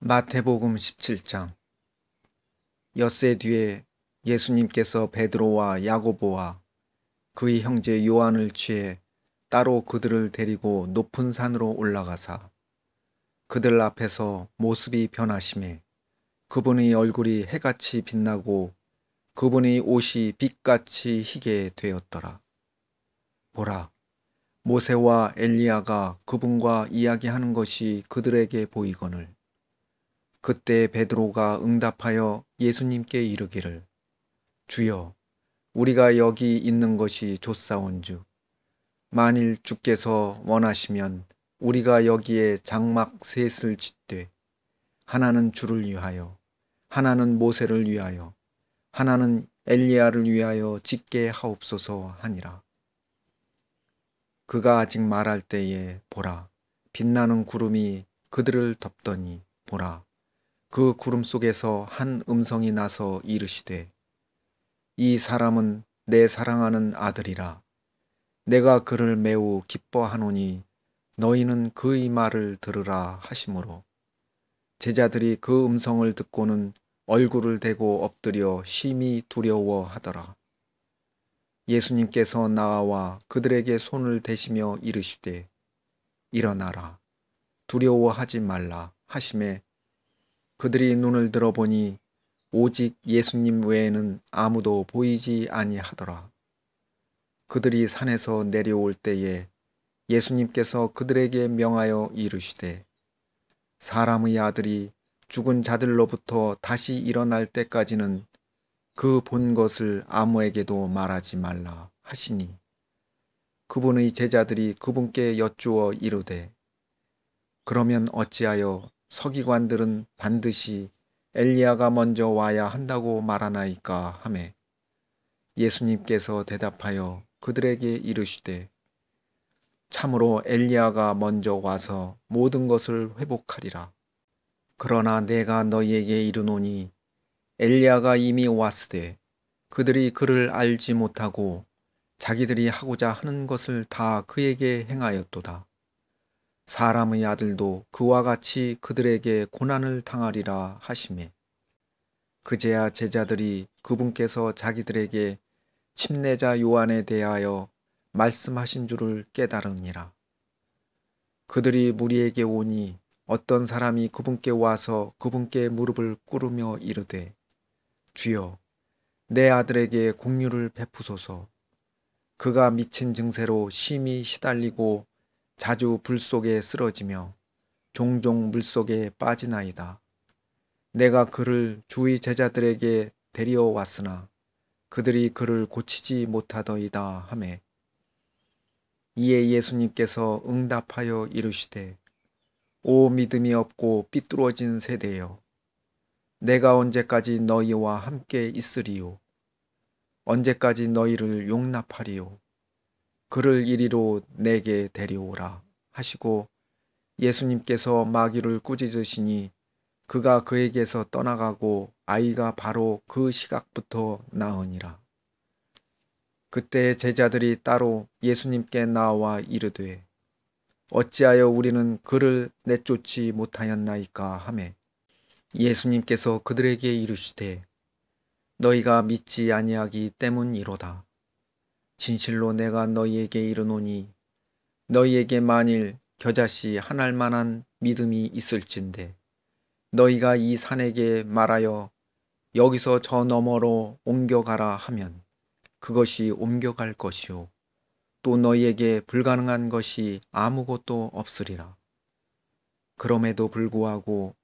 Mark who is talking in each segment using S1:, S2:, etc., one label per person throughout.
S1: 마태복음 17장 엿새 뒤에 예수님께서 베드로와 야고보와 그의 형제 요한을 취해 따로 그들을 데리고 높은 산으로 올라가사 그들 앞에서 모습이 변하심에 그분의 얼굴이 해같이 빛나고 그분의 옷이 빛같이 희게 되었더라. 보라, 모세와 엘리야가 그분과 이야기하는 것이 그들에게 보이거늘 그때 베드로가 응답하여 예수님께 이르기를 주여 우리가 여기 있는 것이 좋사온즉 만일 주께서 원하시면 우리가 여기에 장막 셋을 짓되 하나는 주를 위하여 하나는 모세를 위하여 하나는 엘리야를 위하여 짓게 하옵소서 하니라. 그가 아직 말할 때에 보라. 빛나는 구름이 그들을 덮더니 보라 그 구름 속에서 한 음성이 나서 이르시되 이 사람은 내 사랑하는 아들이라. 내가 그를 매우 기뻐하노니 너희는 그의 말을 들으라 하시므로. 제자들이 그 음성을 듣고는 얼굴을 대고 엎드려 심히 두려워하더라. 예수님께서 나와 그들에게 손을 대시며 이르시되 일어나라. 두려워하지 말라 하심에 그들이 눈을 들어보니 오직 예수님 외에는 아무도 보이지 아니하더라. 그들이 산에서 내려올 때에 예수님께서 그들에게 명하여 이르시되 사람의 아들이 죽은 자들로부터 다시 일어날 때까지는 그 본 것을 아무에게도 말하지 말라 하시니 그분의 제자들이 그분께 여쭈어 이르되 그러면 어찌하여 서기관들은 반드시 엘리야가 먼저 와야 한다고 말하나이까 하매 예수님께서 대답하여 그들에게 이르시되 참으로 엘리야가 먼저 와서 모든 것을 회복하리라. 그러나 내가 너희에게 이르노니 엘리야가 이미 왔으되 그들이 그를 알지 못하고 자기들이 하고자 하는 것을 다 그에게 행하였도다. 사람의 아들도 그와 같이 그들에게 고난을 당하리라 하심에 그제야 제자들이 그분께서 자기들에게 침례자 요한에 대하여 말씀하신 줄을 깨달으니라. 그들이 무리에게 오니 어떤 사람이 그분께 와서 그분께 무릎을 꿇으며 이르되 주여 내 아들에게 공유를 베푸소서 그가 미친 증세로 심히 시달리고 자주 불 속에 쓰러지며 종종 물 속에 빠지나이다. 내가 그를 주의 제자들에게 데려왔으나 그들이 그를 고치지 못하더이다 하매 이에 예수님께서 응답하여 이르시되 오 믿음이 없고 삐뚤어진 세대여 내가 언제까지 너희와 함께 있으리요 언제까지 너희를 용납하리요 그를 이리로 내게 데려오라 하시고 예수님께서 마귀를 꾸짖으시니 그가 그에게서 떠나가고 아이가 바로 그 시각부터 나으니라. 그때 제자들이 따로 예수님께 나와 이르되 어찌하여 우리는 그를 내쫓지 못하였나이까 하매 예수님께서 그들에게 이르시되 너희가 믿지 아니하기 때문이로다. 진실로 내가 너희에게 이르노니 너희에게 만일 겨자씨 하날 만한 믿음이 있을진데 너희가 이 산에게 말하여 여기서 저 너머로 옮겨가라 하면 그것이 옮겨갈 것이요 또 너희에게 불가능한 것이 아무것도 없으리라. 그럼에도 불구하고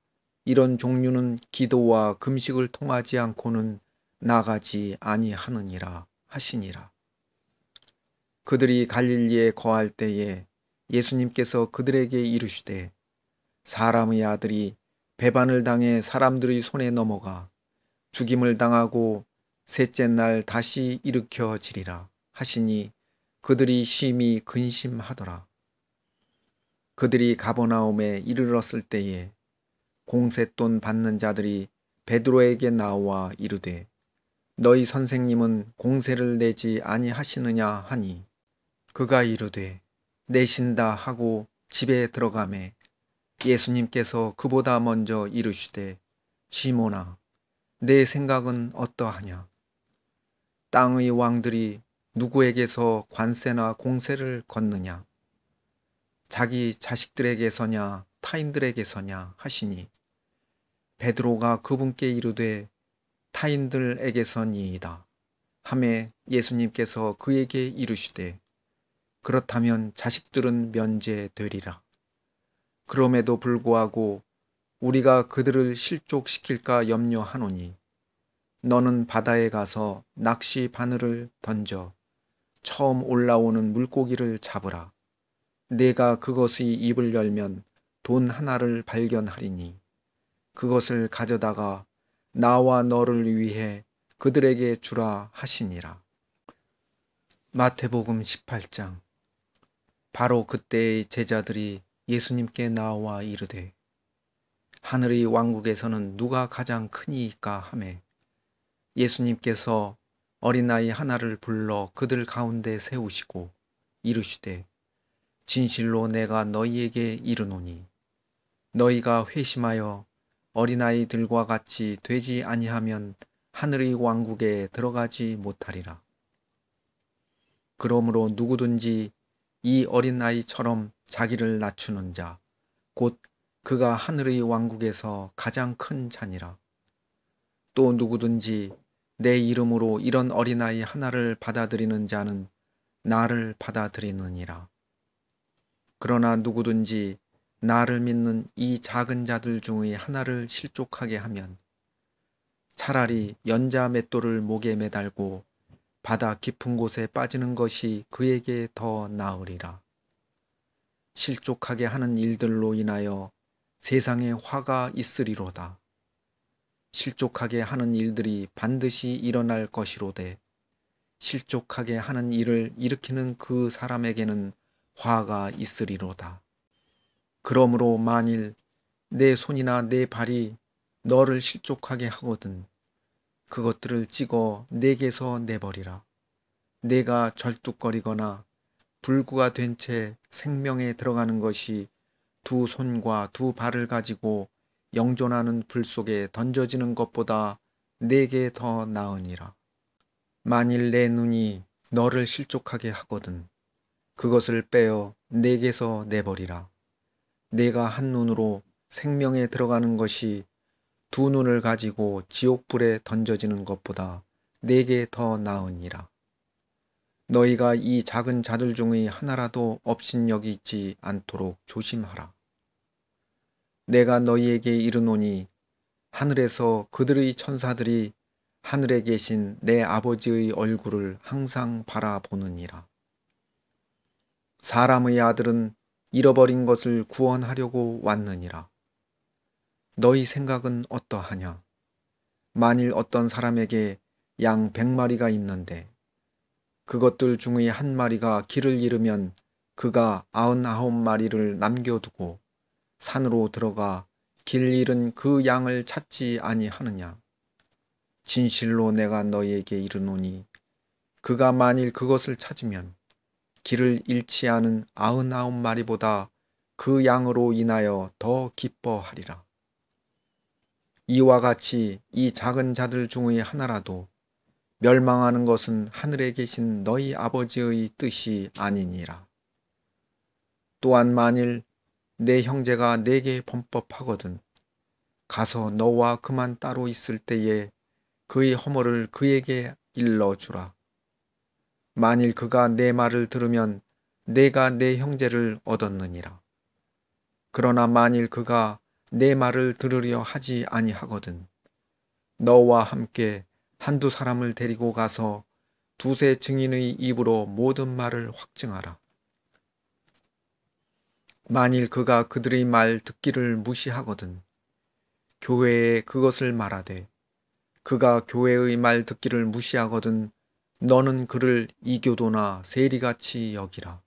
S1: 이런 종류는 기도와 금식을 통하지 않고는 나가지 아니하느니라 하시니라. 그들이 갈릴리에 거할 때에 예수님께서 그들에게 이르시되 사람의 아들이 배반을 당해 사람들의 손에 넘어가 죽임을 당하고 셋째 날 다시 일으켜지리라 하시니 그들이 심히 근심하더라. 그들이 가버나움에 이르렀을 때에 공세돈 받는 자들이 베드로에게 나와 이르되 너희 선생님은 공세를 내지 아니하시느냐 하니 그가 이르되 내신다 하고 집에 들어가매 예수님께서 그보다 먼저 이르시되 시모나 내 생각은 어떠하냐 땅의 왕들이 누구에게서 관세나 공세를 걷느냐 자기 자식들에게서냐 타인들에게서냐 하시니 베드로가 그분께 이르되 타인들에게서니이다. 함에 예수님께서 그에게 이르시되 그렇다면 자식들은 면제되리라. 그럼에도 불구하고 우리가 그들을 실족시킬까 염려하노니 너는 바다에 가서 낚시 바늘을 던져 처음 올라오는 물고기를 잡으라. 내가 그것의 입을 열면 돈 하나를 발견하리니 그것을 가져다가 나와 너를 위해 그들에게 주라 하시니라. 마태복음 18장 바로 그때의 제자들이 예수님께 나와 이르되 하늘의 왕국에서는 누가 가장 크니이까 하매 예수님께서 어린아이 하나를 불러 그들 가운데 세우시고 이르시되 진실로 내가 너희에게 이르노니 너희가 회심하여 어린아이들과 같이 되지 아니하면 하늘의 왕국에 들어가지 못하리라. 그러므로 누구든지 이 어린아이처럼 자기를 낮추는 자, 곧 그가 하늘의 왕국에서 가장 큰 자니라. 또 누구든지 내 이름으로 이런 어린아이 하나를 받아들이는 자는 나를 받아들이느니라. 그러나 누구든지 나를 믿는 이 작은 자들 중의 하나를 실족하게 하면 차라리 연자 맷돌을 목에 매달고 바다 깊은 곳에 빠지는 것이 그에게 더 나으리라. 실족하게 하는 일들로 인하여 세상에 화가 있으리로다. 실족하게 하는 일들이 반드시 일어날 것이로되 실족하게 하는 일을 일으키는 그 사람에게는 화가 있으리로다. 그러므로 만일 내 손이나 내 발이 너를 실족하게 하거든 그것들을 찍어 내게서 내버리라. 내가 절뚝거리거나 불구가 된 채 생명에 들어가는 것이 두 손과 두 발을 가지고 영존하는 불 속에 던져지는 것보다 내게 더 나으니라. 만일 내 눈이 너를 실족하게 하거든 그것을 빼어 내게서 내버리라. 내가 한 눈으로 생명에 들어가는 것이 두 눈을 가지고 지옥불에 던져지는 것보다 내게 더 나으니라. 너희가 이 작은 자들 중의 하나라도 업신여기지 않도록 조심하라. 내가 너희에게 이르노니 하늘에서 그들의 천사들이 하늘에 계신 내 아버지의 얼굴을 항상 바라보느니라. 사람의 아들은 잃어버린 것을 구원하려고 왔느니라. 너희 생각은 어떠하냐? 만일 어떤 사람에게 양 백마리가 있는데 그것들 중의 한 마리가 길을 잃으면 그가 아흔아홉 마리를 남겨두고 산으로 들어가 길 잃은 그 양을 찾지 아니하느냐? 진실로 내가 너희에게 이르노니 그가 만일 그것을 찾으면 길을 잃지 않은 아흔아홉 마리보다 그 양으로 인하여 더 기뻐하리라. 이와 같이 이 작은 자들 중의 하나라도 멸망하는 것은 하늘에 계신 너희 아버지의 뜻이 아니니라. 또한 만일 내 형제가 내게 범법하거든 가서 너와 그만 따로 있을 때에 그의 허물을 그에게 일러주라. 만일 그가 내 말을 들으면 내가 내 형제를 얻었느니라. 그러나 만일 그가 내 말을 들으려 하지 아니하거든. 너와 함께 한두 사람을 데리고 가서 두세 증인의 입으로 모든 말을 확증하라. 만일 그가 그들의 말 듣기를 무시하거든. 교회에 그것을 말하되 그가 교회의 말 듣기를 무시하거든 너는 그를 이교도나 세리같이 여기라.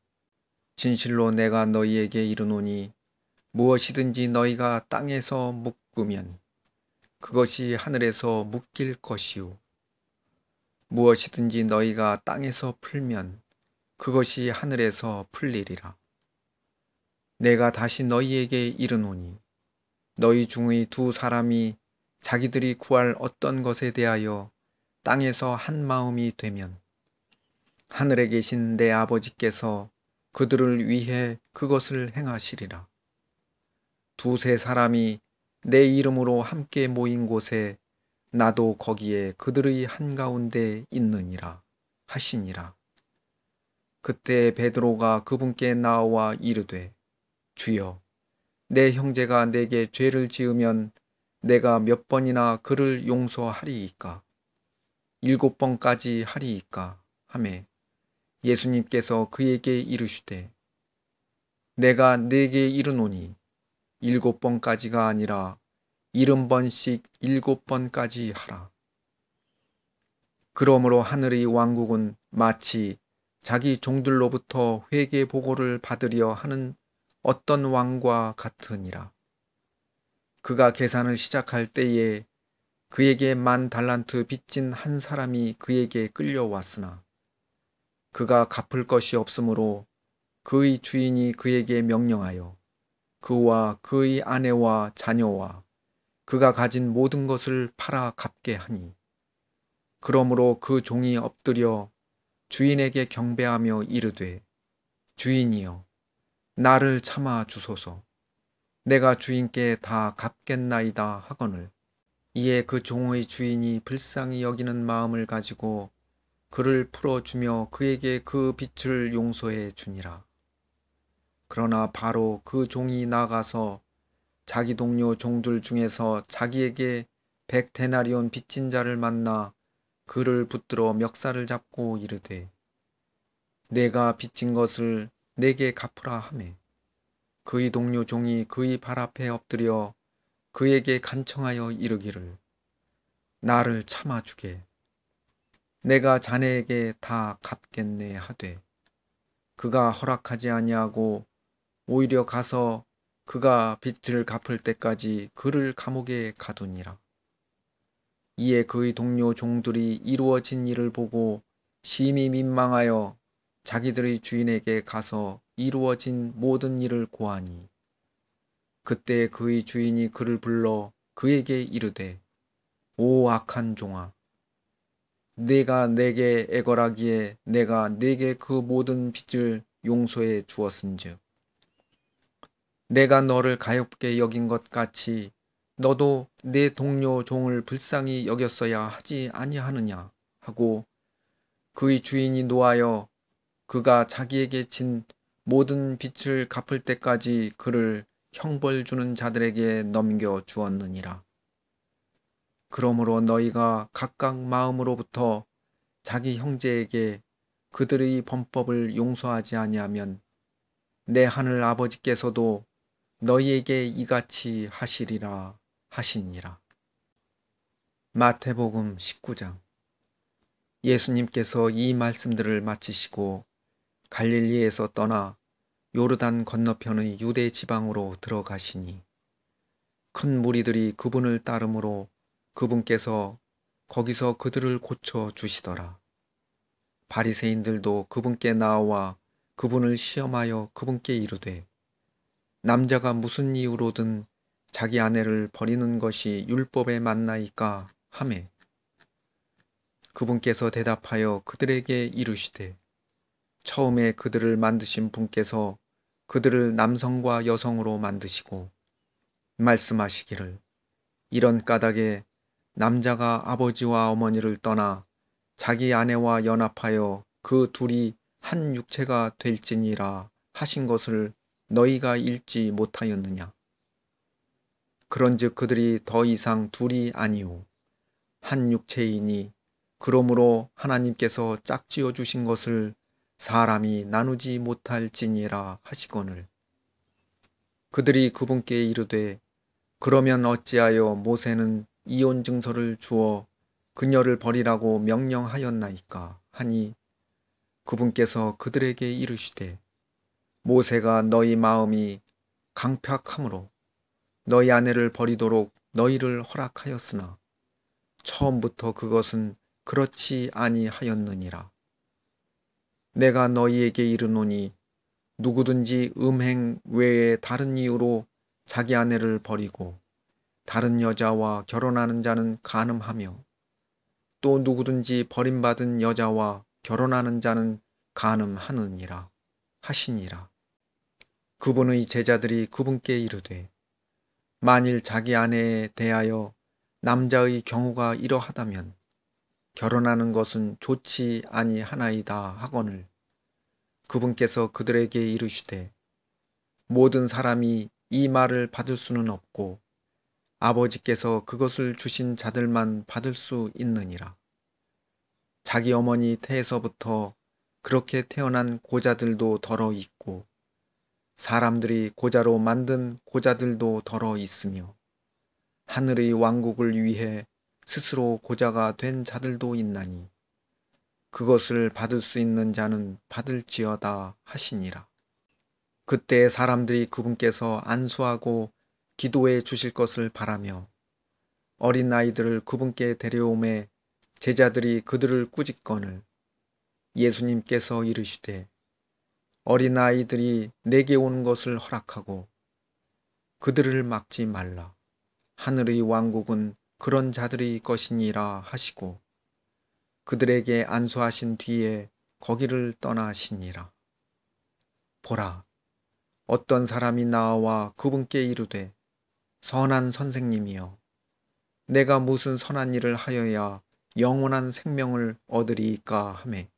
S1: 진실로 내가 너희에게 이르노니 무엇이든지 너희가 땅에서 묶으면 그것이 하늘에서 묶일 것이요. 무엇이든지 너희가 땅에서 풀면 그것이 하늘에서 풀리리라. 내가 다시 너희에게 이르노니 너희 중의 두 사람이 자기들이 구할 어떤 것에 대하여 땅에서 한 마음이 되면 하늘에 계신 내 아버지께서 그들을 위해 그것을 행하시리라. 두세 사람이 내 이름으로 함께 모인 곳에 나도 거기에 그들의 한가운데 있느니라 하시니라. 그때 베드로가 그분께 나와 이르되 주여 내 형제가 내게 죄를 지으면 내가 몇 번이나 그를 용서하리이까 일곱 번까지 하리이까 하매 예수님께서 그에게 이르시되 내가 내게 이르노니 일곱 번까지가 아니라 일흔 번씩 일곱 번까지 하라. 그러므로 하늘의 왕국은 마치 자기 종들로부터 회개 보고를 받으려 하는 어떤 왕과 같으니라. 그가 계산을 시작할 때에 그에게 만 달란트 빚진 한 사람이 그에게 끌려왔으나 그가 갚을 것이 없으므로 그의 주인이 그에게 명령하여 그와 그의 아내와 자녀와 그가 가진 모든 것을 팔아 갚게 하니. 그러므로 그 종이 엎드려 주인에게 경배하며 이르되 주인이여 나를 참아 주소서. 내가 주인께 다 갚겠나이다 하거늘. 이에 그 종의 주인이 불쌍히 여기는 마음을 가지고 그를 풀어주며 그에게 그 빚을 용서해 주니라. 그러나 바로 그 종이 나가서 자기 동료 종들 중에서 자기에게 백 데나리온 빚진 자를 만나 그를 붙들어 멱살을 잡고 이르되 내가 빚진 것을 내게 갚으라 하매. 그의 동료 종이 그의 발 앞에 엎드려 그에게 간청하여 이르기를 나를 참아 주게. 내가 자네에게 다 갚겠네 하되 그가 허락하지 아니하고 오히려 가서 그가 빚을 갚을 때까지 그를 감옥에 가두니라. 이에 그의 동료 종들이 이루어진 일을 보고 심히 민망하여 자기들의 주인에게 가서 이루어진 모든 일을 고하니 그때 그의 주인이 그를 불러 그에게 이르되 오 악한 종아 내가 내게 애걸하기에 내가 내게 그 모든 빚을 용서해 주었은즉 내가 너를 가엾게 여긴 것 같이 너도 내 동료 종을 불쌍히 여겼어야 하지 아니하느냐 하고 그의 주인이 노하여 그가 자기에게 진 모든 빚을 갚을 때까지 그를 형벌 주는 자들에게 넘겨 주었느니라. 그러므로 너희가 각각 마음으로부터 자기 형제에게 그들의 범법을 용서하지 아니하면 내 하늘 아버지께서도 너희에게 이같이 하시리라 하시니라. 마태복음 19장 예수님께서 이 말씀들을 마치시고 갈릴리에서 떠나 요르단 건너편의 유대 지방으로 들어가시니 큰 무리들이 그분을 따르므로 그분께서 거기서 그들을 고쳐 주시더라. 바리새인들도 그분께 나와 그분을 시험하여 그분께 이르되 남자가 무슨 이유로든 자기 아내를 버리는 것이 율법에 맞나이까 하매 그분께서 대답하여 그들에게 이르시되 처음에 그들을 만드신 분께서 그들을 남성과 여성으로 만드시고 말씀하시기를 이런 까닭에 남자가 아버지와 어머니를 떠나 자기 아내와 연합하여 그 둘이 한 육체가 될지니라 하신 것을 너희가 읽지 못하였느냐. 그런즉 그들이 더 이상 둘이 아니오. 한 육체이니 그러므로 하나님께서 짝지어 주신 것을 사람이 나누지 못할지니라 하시거늘. 그들이 그분께 이르되 그러면 어찌하여 모세는 이혼 증서를 주어 그녀를 버리라고 명령하였나이까 하니 그분께서 그들에게 이르시되 모세가 너희 마음이 강팍함으로 너희 아내를 버리도록 너희를 허락하였으나 처음부터 그것은 그렇지 아니하였느니라. 내가 너희에게 이르노니 누구든지 음행 외에 다른 이유로 자기 아내를 버리고 다른 여자와 결혼하는 자는 간음하며 또 누구든지 버림받은 여자와 결혼하는 자는 간음하느니라 하시니라. 그분의 제자들이 그분께 이르되 만일 자기 아내에 대하여 남자의 경우가 이러하다면 결혼하는 것은 좋지 아니하나이다 하거늘 그분께서 그들에게 이르시되 모든 사람이 이 말을 받을 수는 없고 아버지께서 그것을 주신 자들만 받을 수 있느니라. 자기 어머니 태에서부터 그렇게 태어난 고자들도 덜어 있고 사람들이 고자로 만든 고자들도 덜어 있으며 하늘의 왕국을 위해 스스로 고자가 된 자들도 있나니 그것을 받을 수 있는 자는 받을지어다 하시니라. 그때 사람들이 그분께서 안수하고 기도해 주실 것을 바라며 어린 아이들을 그분께 데려오매 제자들이 그들을 꾸짖거늘 예수님께서 이르시되 어린 아이들이 내게 오는 것을 허락하고 그들을 막지 말라. 하늘의 왕국은 그런 자들의 것이니라 하시고 그들에게 안수하신 뒤에 거기를 떠나시니라. 보라, 어떤 사람이 나와 그분께 이르되 선한 선생님이여 내가 무슨 선한 일을 하여야 영원한 생명을 얻으리까 하매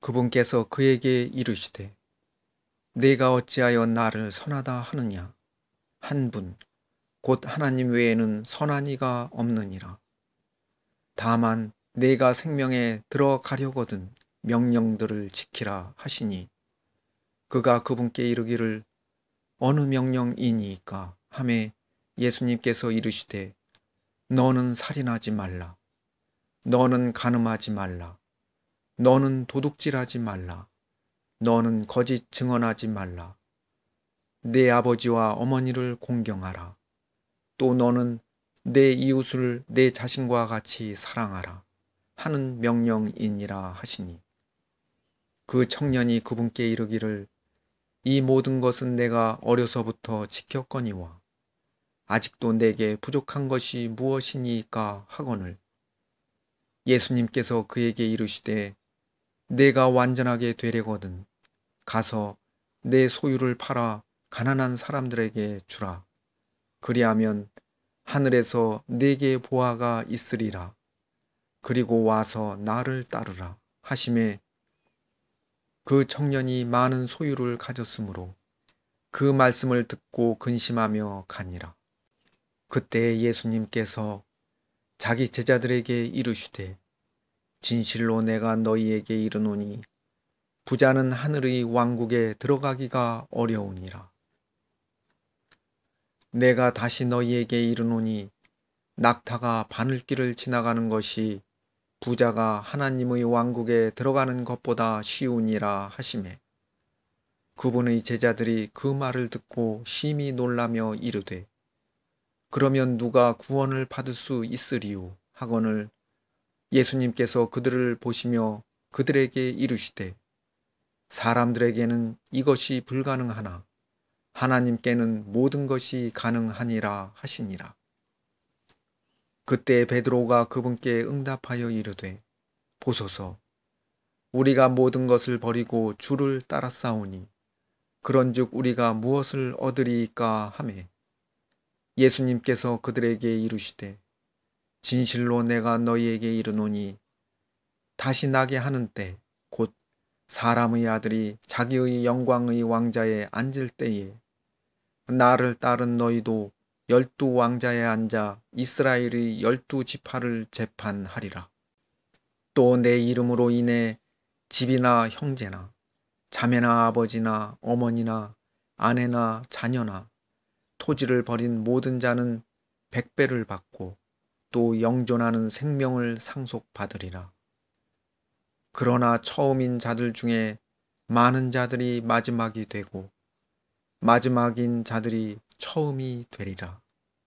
S1: 그분께서 그에게 이르시되 내가 어찌하여 나를 선하다 하느냐 한 분 곧 하나님 외에는 선한 이가 없느니라 다만 내가 생명에 들어가려거든 명령들을 지키라 하시니 그가 그분께 이르기를 어느 명령이니까 함에 예수님께서 이르시되 너는 살인하지 말라. 너는 간음하지 말라. 너는 도둑질하지 말라. 너는 거짓 증언하지 말라. 내 아버지와 어머니를 공경하라. 또 너는 내 이웃을 내 자신과 같이 사랑하라. 하는 명령이니라 하시니. 그 청년이 그분께 이르기를 이 모든 것은 내가 어려서부터 지켰거니와 아직도 내게 부족한 것이 무엇이니까 하거늘 예수님께서 그에게 이르시되 내가 완전하게 되려거든. 가서 내 소유를 팔아 가난한 사람들에게 주라. 그리하면 하늘에서 내게 보아가 있으리라. 그리고 와서 나를 따르라 하심에 그 청년이 많은 소유를 가졌으므로 그 말씀을 듣고 근심하며 가니라. 그때 예수님께서 자기 제자들에게 이르시되 진실로 내가 너희에게 이르노니 부자는 하늘의 왕국에 들어가기가 어려우니라. 내가 다시 너희에게 이르노니 낙타가 바늘길을 지나가는 것이 부자가 하나님의 왕국에 들어가는 것보다 쉬우니라 하심에 그분의 제자들이 그 말을 듣고 심히 놀라며 이르되 그러면 누가 구원을 받을 수 있으리요 하거늘 예수님께서 그들을 보시며 그들에게 이르시되 사람들에게는 이것이 불가능하나 하나님께는 모든 것이 가능하니라 하시니라. 그때 베드로가 그분께 응답하여 이르되 보소서 우리가 모든 것을 버리고 주를 따라싸우니 그런즉 우리가 무엇을 얻으리까 하매 예수님께서 그들에게 이르시되 진실로 내가 너희에게 이르노니 다시 나게 하는 때 곧 사람의 아들이 자기의 영광의 왕자에 앉을 때에 나를 따른 너희도 열두 왕자에 앉아 이스라엘의 열두 지파를 재판하리라. 또 내 이름으로 인해 집이나 형제나 자매나 아버지나 어머니나 아내나 자녀나 토지를 버린 모든 자는 백배를 받고 또 영존하는 생명을 상속받으리라. 그러나 처음인 자들 중에 많은 자들이 마지막이 되고 마지막인 자들이 처음이 되리라.